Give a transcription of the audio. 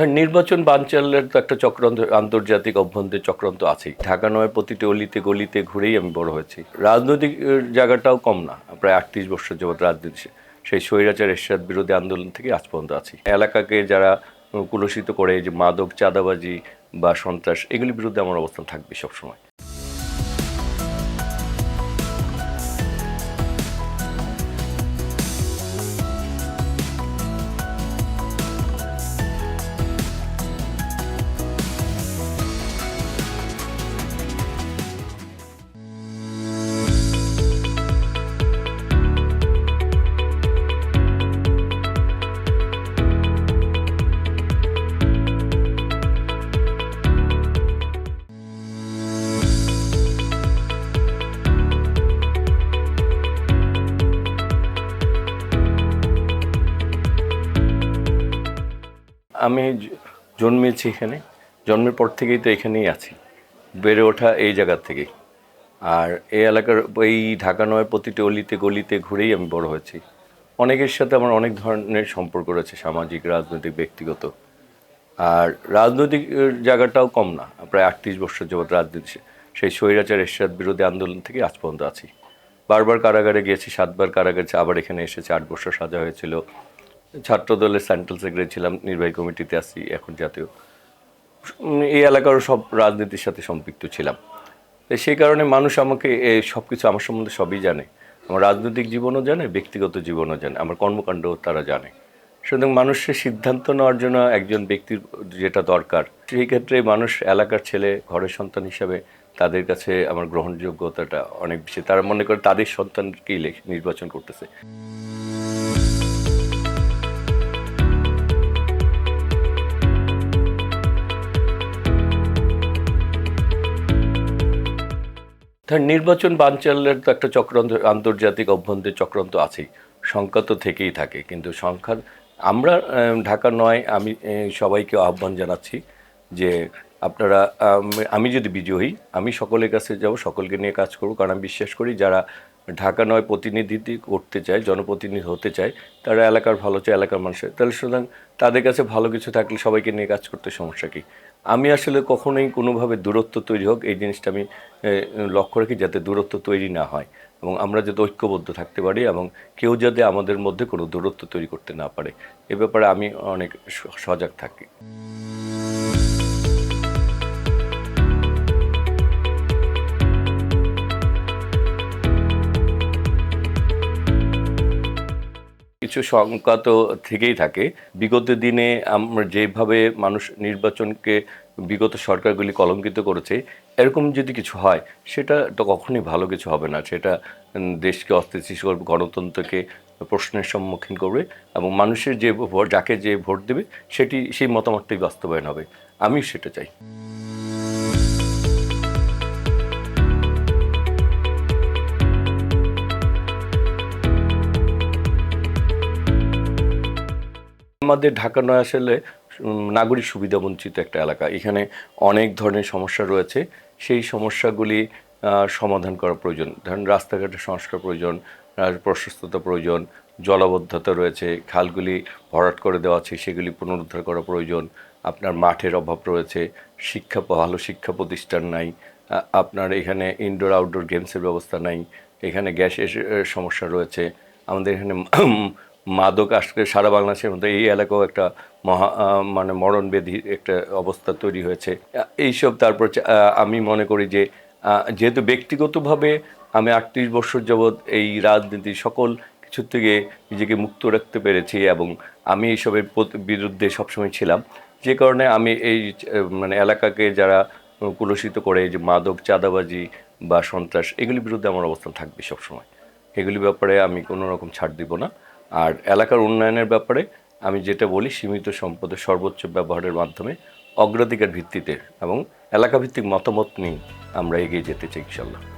ধর নির্বাচন বানচালের তো একটা চক্রান্ত, আন্তর্জাতিক অভ্যন্তরীণ চক্রান্ত আছেই। ঢাকা নয় প্রতিটি অলিতে গলিতে ঘুরেই আমি বড় হয়েছি। রাজনৈতিক জায়গাটাও কম না, প্রায় আটত্রিশ বছর যাবৎ রাজনীতি সেই স্বৈরাচার এরশাদ বিরোধী আন্দোলন থেকে আজ পর্যন্ত আছি। এলাকাকে যারা কুলসিত করে যে মাদক চাঁদাবাজি বা সন্ত্রাস, এগুলির বিরুদ্ধে আমার অবস্থান থাকবে সবসময়। আমি জন্মেছি এখানে। জন্মের পর থেকেই তো এখানেই আছি। বেড়ে ওঠা এই জায়গার থেকেই আর এই এলাকার এই ঢাকা নয় প্রতিটি অলিতে গলিতে ঘুরেই আমি বড় হয়েছি। অনেকের সাথে আমার অনেক ধরনের সম্পর্ক রয়েছে, সামাজিক, রাজনৈতিক, ব্যক্তিগত। আর রাজনৈতিক জায়গাটাও কম না। প্রায় আটত্রিশ বছর যাবৎ রাজনীতি সেই স্বৈরাচার এরশাদ বিরোধী আন্দোলন থেকে আজ পর্যন্ত আছি। বারবার কারাগারে গিয়েছি, সাতবার কারাগারে আবার এখানে এসেছে, আট বছর সাজা হয়েছিল। ছাত্র দলের সেন্ট্রাল সেক্রেটারি ছিলাম, নির্বাহী কমিটিতে আছি, এখন জাতীয়। এই এলাকার সব রাজনীতির সাথে সম্পৃক্ত ছিলাম। তো সেই কারণে মানুষ আমাকে সব কিছু আমার সম্বন্ধে সবই জানে। আমার রাজনৈতিক জীবনও জানে, ব্যক্তিগত জীবনও জানে, আমার কর্মকাণ্ডও তারা জানে। সুতরাং মানুষের সিদ্ধান্ত নেওয়ার জন্য একজন ব্যক্তির যেটা দরকার, সেই ক্ষেত্রে মানুষ এলাকার ছেলে, ঘরের সন্তান হিসাবে তাদের কাছে আমার গ্রহণযোগ্যতাটা অনেক বেশি। তারা মনে করে তাদের সন্তানকেই নির্বাচন করতেছে। ধর নির্বাচন বানচালের তো একটা চক্রান্ত, আন্তর্জাতিক অভ্যন্তরীণ চক্রান্ত আছেই। সংখ্যা তো থেকেই থাকে, কিন্তু সংখ্যা, আমরা ঢাকা নয়, আমি সবাইকে আহ্বান জানাচ্ছি যে আপনারা, আমি যদি বিজয়ী আমি সকলের কাছে যাব, সকলকে নিয়ে কাজ করব কারণ আমি বিশ্বাস করি যারা ঢাকা নয় প্রতিনিধি করতে চায়, জনপ্রতিনিধি হতে চায়, তারা এলাকার ভালো চায়, এলাকার মানুষের। তাহলে সুতরাং তাদের কাছে ভালো কিছু থাকলে সবাইকে নিয়ে কাজ করতে সমস্যা কী? আমি আসলে কখনোই কোনোভাবে দূরত্ব তৈরি হোক, এই জিনিসটা আমি লক্ষ্য রাখি যাতে দূরত্ব তৈরি না হয় এবং আমরা যাতে ঐক্যবদ্ধ থাকতে পারি এবং কেউ যাতে আমাদের মধ্যে কোনো দূরত্ব তৈরি করতে না পারে। এ ব্যাপারে আমি অনেক সজাগ থাকি। কিছু শঙ্কা তো থেকেই থাকে। বিগত দিনে আমরা যেভাবে মানুষ নির্বাচনকে বিগত সরকারগুলি কলঙ্কিত করেছে, এরকম যদি কিছু হয়, সেটা তো কখনোই ভালো কিছু হবে না। সেটা দেশকে অস্থিতিশীল করবে, গণতন্ত্রকে প্রশ্নের সম্মুখীন করবে এবং মানুষের যে যাকে যে ভোট দেবে, সেটি, সেই মতামতটাই বাস্তবায়ন হবে। আমি সেটা চাই। আমাদের ঢাকা নয় আসলে নাগরিক সুবিধা বঞ্চিত একটা এলাকা। এখানে অনেক ধরনের সমস্যা রয়েছে। সেই সমস্যাগুলি সমাধান করা প্রয়োজন। ধরেন রাস্তাঘাটের সংস্কার প্রয়োজন প্রশস্ততা প্রয়োজন, জলাবদ্ধতা রয়েছে, খালগুলি ভরাট করে দেওয়া আছে, সেগুলি পুনরুদ্ধার করা প্রয়োজন, আপনার মাঠের অভাব রয়েছে, শিক্ষা, ভালো শিক্ষা প্রতিষ্ঠান নাই আপনার এখানে ইনডোর আউটডোর গেমসের ব্যবস্থা নাই, এখানে গ্যাসের সমস্যা রয়েছে, আমাদের এখানে মাদক আজকে সারা বাংলাদেশের মধ্যে এই এলাকাও একটা মহা মানে মরণবেধি একটা অবস্থা তৈরি হয়েছে। এইসব তারপর আমি মনে করি যে যেহেতু ব্যক্তিগতভাবে আমি আটত্রিশ বছর যাবৎ এই রাজনীতি সকল কিছু থেকে নিজেকে মুক্ত রাখতে পেরেছি এবং আমি এইসবের বিরুদ্ধে সবসময় ছিলাম। যে কারণে আমি এই মানে এলাকাকে যারা কুলসিত করে যে মাদক চাঁদাবাজি বা সন্ত্রাস, এগুলির বিরুদ্ধে আমার অবস্থান থাকবে সবসময়। এগুলি ব্যাপারে আমি কোনো রকম ছাড় দিব না। আর এলাকার উন্নয়নের ব্যাপারে আমি যেটা বলি, সীমিত সম্পদের সর্বোচ্চ ব্যবহারের মাধ্যমে অগ্রাধিকার ভিত্তিতে এবং এলাকাভিত্তিক মতামত নিয়ে আমরা এগিয়ে যেতে চাই ইনশাল্লাহ